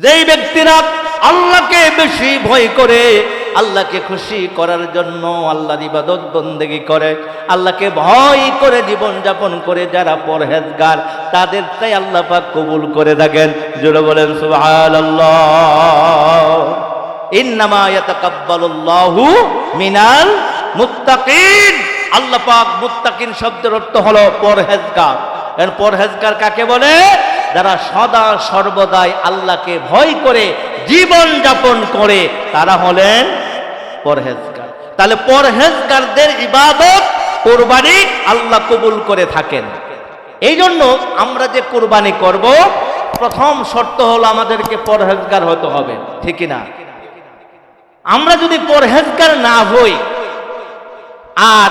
যেই ব্যক্তিরা আল্লাহকে বেশি ভয় করে, আল্লাহকে খুশি করার জন্য আল্লাহর ইবাদত বন্দেগী করে, আল্লাহকে ভয় করে জীবন যাপন করে যারা পরহেজগার, তাদের তাই আল্লাহ পাক কবুল করে থাকেন। জোরে বলেন, সুবহানাল্লাহ। ইন্নামা মিনাল মুত্তাকিন। আল্লাহ পাক মুত্তাকিন শব্দের অর্থ হলো পরহেজগার। পরহেজগার কাকে বলে? যারা সদা সর্বদাই আল্লাহকে ভয় করে জীবন যাপন করে, তারা হলেন পরহেজগার। তাহলে পরহেজগারদের ইবাদত কোরবানি আল্লাহ কবুল করে থাকেন। এই জন্য আমরা যে কোরবানি করব, প্রথম শর্ত হলো আমাদেরকে পরহেজগার হতে হবে, ঠিক না আমরা যদি পরহেজগার না হই, আর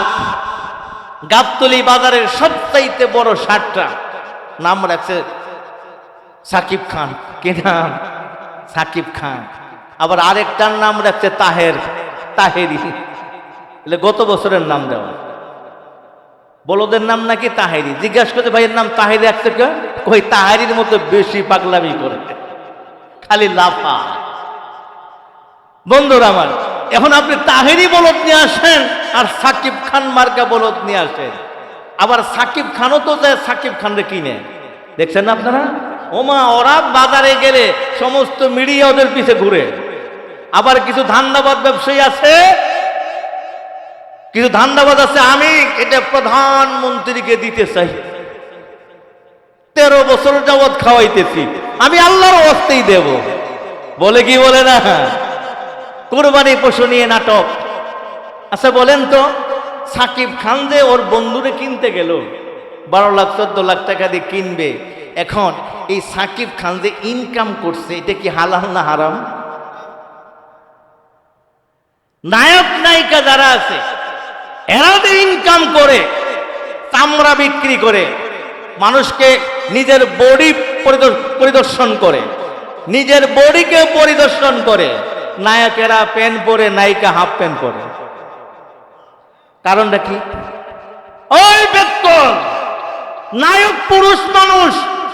গাবতলি বাজারের সবচাইতে বড় সারটা, নাম রাখছে সাকিব খান। কি নাম? সাকিব খান। আবার আরেকটার নাম রাখছে তাহের। তাহেরি। এলে গত বছরের নাম দেওয়া। বলদের নাম নাকি তাহেরি। জিজ্ঞাসা করতে ভাইয়ের নাম তাহেরি রাখছে কে ওই তাহেরির মতো বেশি পাগলামি করে। খালি লাফা। বন্ধুরা আমার, এখন আপনি তাহেরি বলদ নিয়ে আসেন আর সাকিব খান মার্কা বলদ নিয়ে আসেন। আবার সাকিব খানও তো যায়, সাকিব খানরে কিনে। দেখছেন না আপনারা? ওমা, ওরা বাজারে গেলে সমস্ত মিডিয়া ওদের পিছে ঘুরে। আবার কিছু ধান্দাবাদ ব্যবসায়ী আছে? কিছু ধান্দাবাদ আছে, আমি এটা প্রধানমন্ত্রীকে দিতে চাই। তেরো বছর যাবৎ খাওয়াইতেছি। আমি আল্লাহর অস্তেই দেব। বলে কি বলে না? কোরবানি পশু নিয়ে নাটক। আচ্ছা বলেন তো, সাকিব খান যে ওর বন্ধুরে কিনতে গেল, বারো লাখ, চোদ্দ লাখ টাকা দিয়ে কিনবে, এখন এই সাকিব খান যে ইনকাম করছে, এটা কি হালাল না হারাম? নায়ক নায়িকা যারা আছে, এরা যে ইনকাম করে, চামড়া বিক্রি করে, মানুষকে নিজের বডি পরিদর্শন করে, নিজের বডিকে পরিদর্শন করে, নায়কেরা প্যান্ট পরে, নায়িকা হাফ প্যান্ট পরে। কারণটা কি? ওই বেতন নায়ক পুরুষ মানুষ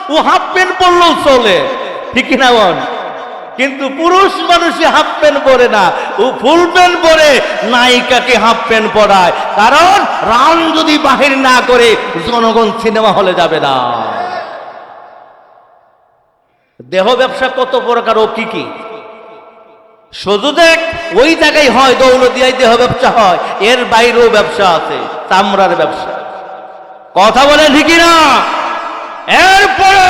ও হাফ প্যান্ট পরলেও চলে। ঠিক না বল? কিন্তু পুরুষ মানুষে হাফ প্যান্ট পরে না। ও ফুল প্যান্ট পরে, নায়িকাকে হাফ প্যান্ট পরায়। কারণ রাম যদি বাহির না করে, জনগণ সিনেমা হলে যাবে না। দেহ ব্যবসা কত প্রকার ও কি কি? শুধু দেখ, ওই জায়গায় হয় দৌলদিয়ায় দেহ ব্যবসা হয়। এর বাইরেও ব্যবসা আছে, চামড়ার ব্যবসা। কথা বলে ঠিকই না এরপরে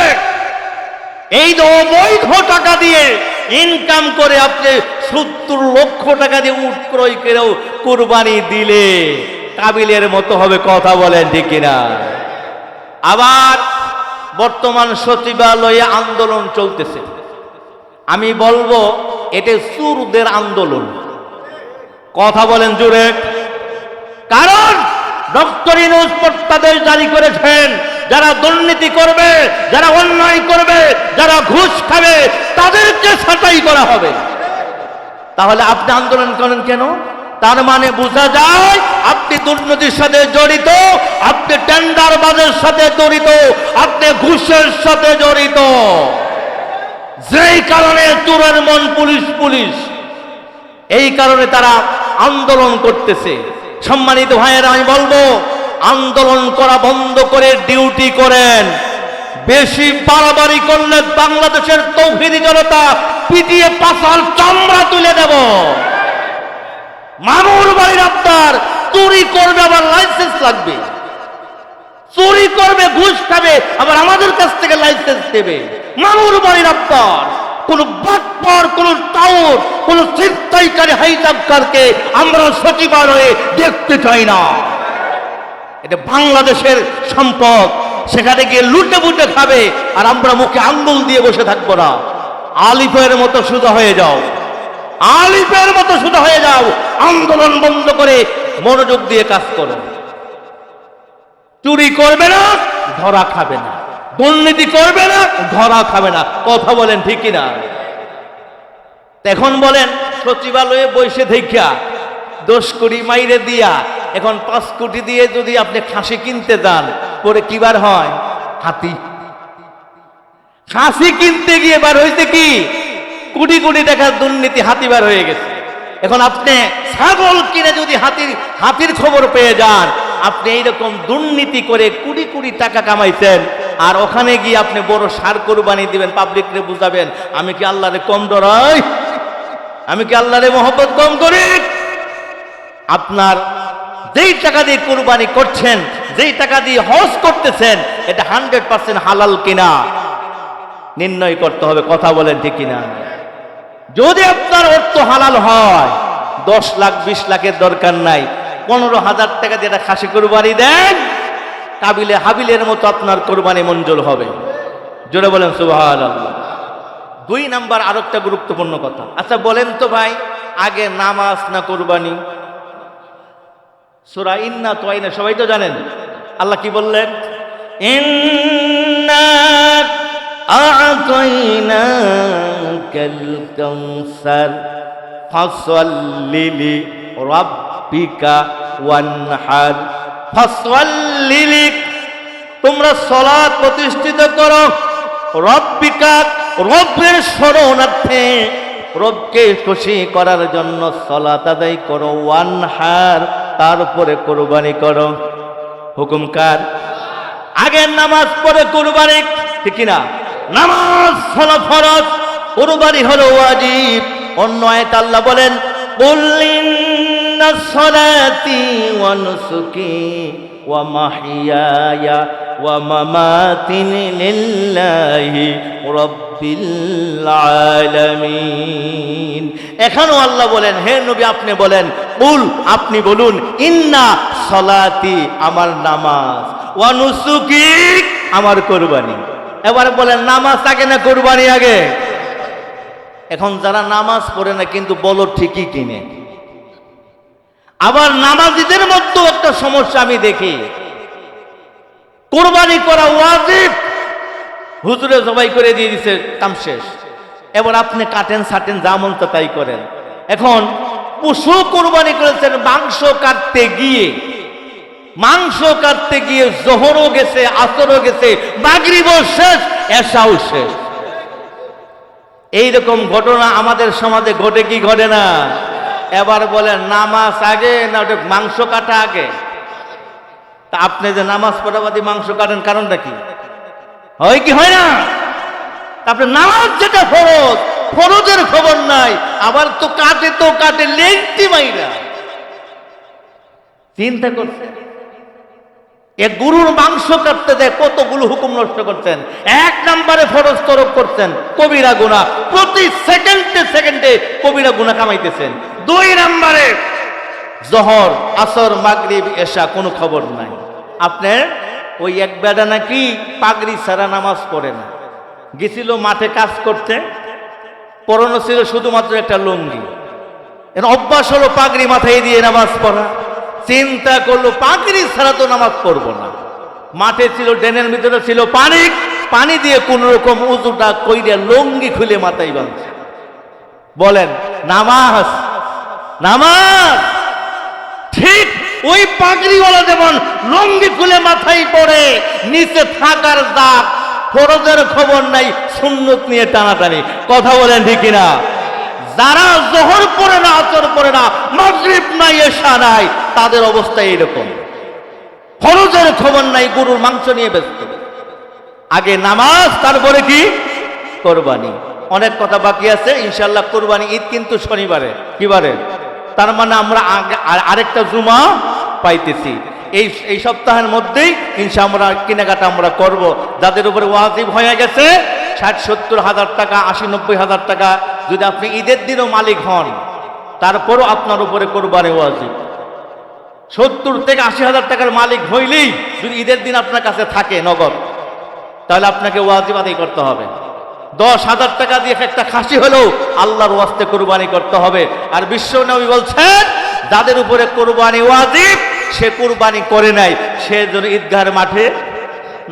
এই অবৈধ টাকা দিয়ে ইনকাম করে আপনি সত্তর লক্ষ টাকা দিয়ে উট ক্রয় করেও কোরবানি দিলে কাবিলের মতো হবে কথা বলেন ঠিক না আবার বর্তমান সচিবালয়ে আন্দোলন চলতেছে। আমি বলব এটা সুরদের আন্দোলন। কথা বলেন জুড়ে কারণ ডক্টর ইনুস প্রত্যাদেশ জারি করেছেন। যারা দুর্নীতি করবে, যারা অন্যায় করবে, যারা ঘুষ খাবে, তাদেরকে ছাঁটাই করা হবে। তাহলে আপনি আন্দোলন করেন কেন? তার মানে বোঝা যায় আপনি দুর্নীতির সাথে জড়িত, আপনি টেন্ডার বাজের সাথে জড়িত, আপনি ঘুষের সাথে জড়িত। যেই কারণে চোরের মন পুলিশ পুলিশ। এই কারণে তারা আন্দোলন করতেছে। সম্মানিত ভাইয়েরা, আমি বলব আন্দোলন করা বন্ধ করে ডিউটি করেন। বেশি বাড়াবাড়ি করলে বাংলাদেশের তৌহিদি জনতা পিটিয়ে পাশাল চামড়া তুলে দেব। মামুর বাড়ির আপনার চুরি করবে আবার লাইসেন্স লাগবে। চুরি করবে, ঘুষ খাবে, আবার আমাদের কাছ থেকে লাইসেন্স দেবে মামুর বাড়ির আব্বার কোন বাটপার, কোন টাউর কোন চিন্তাইকারী হাইজাবকারকে আমরা সচিবালয়ে দেখতে চাই না। এটা বাংলাদেশের সম্পদ। সেখানে গিয়ে লুটে বুটে খাবে, আর আমরা মুখে আঙ্গুল দিয়ে বসে থাকব না। আলিফের মতো সুদা হয়ে যাও। আলিফের মতো সুদা হয়ে যাও। আন্দোলন বন্ধ করে মনোযোগ দিয়ে কাজ করো। চুরি করবে না, ধরা খাবে না। দুর্নীতি করবে না, ধরা খাবে না। কথা বলেন ঠিকই না এখন বলেন, সচিবালয়ে বসে দেখা দশ কোটি মাইরে দিয়া। এখন পাঁচ কোটি দিয়ে যদি আপনি খাসি কিনতে যান, পরে কিবার হয়? হাতি। খাসি কিনতে গিয়ে বার হয়েছে কি? কোটি কোটি টাকার দুর্নীতি হাতিবার হয়ে গেছে। এখন আপনি ছাগল কিনে যদি হাতির হাতির খবর পেয়ে যান, আপনি এইরকম দুর্নীতি করে কুড়ি কুড়ি টাকা কামাইছেন, আর ওখানে গিয়ে আপনি বড় সার কোরবানি দিবেন পাবলিকরে বুঝাবেন, আমি কি আল্লাহরে কম ডরাই? আমি কি আল্লাহরে মহব্বত কম করি? আপনার যেই টাকা দিয়ে কোরবানি করছেন, যেই টাকা দিয়ে হজ করতেছেন, এটা হান্ড্রেড পার্সেন্ট হালাল কিনা? নির্ণয় করতে হবে, কথা বলেন ঠিক কিনা? যদি আপনার অর্থ হালাল হয়, দশ লাখ, বিশ লাখের দরকার নাই, পনেরো হাজার টাকা দিয়ে একটা খাসি কোরবানি দেন, কাবিলে হাবিলের মতো আপনার কোরবানি মঞ্জুর হবে। জোরে বলেন সুবাহ দুই নাম্বার আরও একটা গুরুত্বপূর্ণ কথা। আচ্ছা বলেন তো ভাই, আগে নামাজ না কোরবানি? সুরা ইন্না তো আইনা সবাই তো জানেন। আল্লাহ কি বললেন? তোমরা সলাৎ প্রতিষ্ঠিত করো রব্বিকা রব্বের শরণার্থে। রবকে খুশি করার জন্য সলাত আদায় করো ওয়ান হার তারপরে কোরবানি করো। হুকুম কার? আগের নামাজ পরে কোরবানি, ঠিক না নামাজ হলো ফরজ, কোরবানি হলো ওয়াজিব। অন্য আয়াত আল্লাহ বলেন কুল্লিন্না সলাতি ওয়া মাহিয়ায়া ওয়া মামাতি লিল্লাহি রাব্বিল এখানেও আল্লাহ বলেন, হে নবী, আপনি বলেন, কুল, আপনি বলুন, ইন্না সলাতি, আমার নামাজ, ওয়া নুসুকি, আমার কোরবানি। এবার বলেন, নামাজ আগে না কোরবানি আগে? এখন যারা নামাজ পড়ে না, কিন্তু বলো ঠিকই কিনে। আবার নামাজিদের মধ্যেও একটা সমস্যা আমি দেখি। কোরবানি করা ওয়াজিব। হুজুরে জবাই করে দিয়ে দিছে, কাম শেষ। এবার আপনি কাটেন সাটেন যা মন তাই করেন। এখন পশু কোরবানি করেছেন, মাংস কাটতে গিয়ে, মাংস কাটতে গিয়ে জোহরও গেছে, আসরও গেছে, মাগরিবও শেষ এসাও শেষ। এইরকম ঘটনা আমাদের সমাজে ঘটে কি ঘটে না? এবার বলে নামাজ আগে না ওটা মাংস কাটা আগে? তা আপনি যে নামাজ পড়াবাদি মাংস কাটেন, কারণটা কি? হয় কি হয় না? তারপরে নামাজ যেটা ফরজ, ফরজের খবর নাই, আবার তো কাটে তো কাটে লেন্টি মাইরা। চিন্তা করছে এ গুরুর মাংস কাটতে দেয়, কতগুলো হুকুম নষ্ট করছেন? এক নম্বরে ফরজ তরক করছেন, কবিরা গুণা প্রতি সেকেন্ডে সেকেন্ডে কবিরা গুণা কামাইতেছেন। দুই নম্বরে জহর, আসর, মাগরিব এসা কোনো খবর নাই। আপনার ওই এক বেডা নাকি পাগড়ি ছাড়া নামাজ পড়ে না। গেছিল মাঠে কাজ করতে পরনো ছিল শুধুমাত্র একটা লুঙ্গি। এর অভ্যাস হলো পাগড়ি মাথায় দিয়ে নামাজ পড়া। চিন্তা করল পাগড়ি ছাড়া তো নামাজ পড়ব না। মাঠে ছিল, ড্রেনের ভিতরে ছিল পানি। পানি দিয়ে কোন রকম উজুটা কইরে লুঙ্গি খুলে মাথায় বাঁধছে। বলেন, নামাজ নামাজ। ঠিক ওই পাগড়িওয়ালা যেমন লঙ্গি খুলে মাথায় পড়ে, নিচে থাকার দাগ, ফরজের খবর নাই, সুন্নত নিয়ে টানাটানি। কথা বলেন ঠিক না যারা জোহর পড়ে না আচর পড়ে না, মাগরিব নাই, এশা নাই তাদের অবস্থা এইরকম। ফরজের খবর নাই, গরুর মাংস নিয়ে ব্যস্ত। আগে নামাজ, তারপরে কি? কোরবানি। অনেক কথা বাকি আছে ইনশাল্লাহ কোরবানি ঈদ কিন্তু শনিবারে। কিবারে তার মানে আমরা আরেকটা জুমা পাইতেছি। এই এই সপ্তাহের মধ্যেই ইনশা আমরা কেনাকাটা আমরা করব। যাদের উপরে ওয়াজিব হয়ে গেছে, ষাট, সত্তর হাজার টাকা, আশি, নব্বই হাজার টাকা, যদি আপনি ঈদের দিনও মালিক হন, তারপরও আপনার উপরে কোরবানি ওয়াজিব। সত্তর থেকে আশি হাজার টাকার মালিক হইলেই যদি ঈদের দিন আপনার কাছে থাকে নগদ, তাহলে আপনাকে ওয়াজিব আদায় করতে হবে। দশ হাজার টাকা দিয়ে একটা খাসি হলেও আল্লাহর ওয়াস্তে কোরবানি করতে হবে। আর বিশ্ব নবী বলছেন, যাদের উপরে কোরবানি ওয়াজিব, সে কোরবানি করে নাই। সে যেন ঈদগাহের মাঠে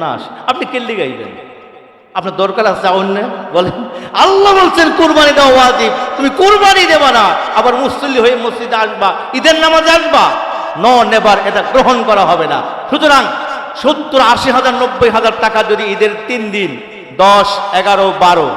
না। আপনি কেল্লি গাইবেন। আপনার দরকার আছে অন্য বলেন, আল্লাহ বলছেন কোরবানি দেওয়া ওয়াজিব। তুমি কোরবানি দেবা না, আবার মুসল্লি হয়ে মসজিদে আসবা, ঈদের নামাজ আসবা। ন নেবার এটা গ্রহণ করা হবে না। সুতরাং সত্তর, আশি হাজার, নব্বই হাজার টাকা যদি ঈদের তিন দিন, দশ, এগারো, বারো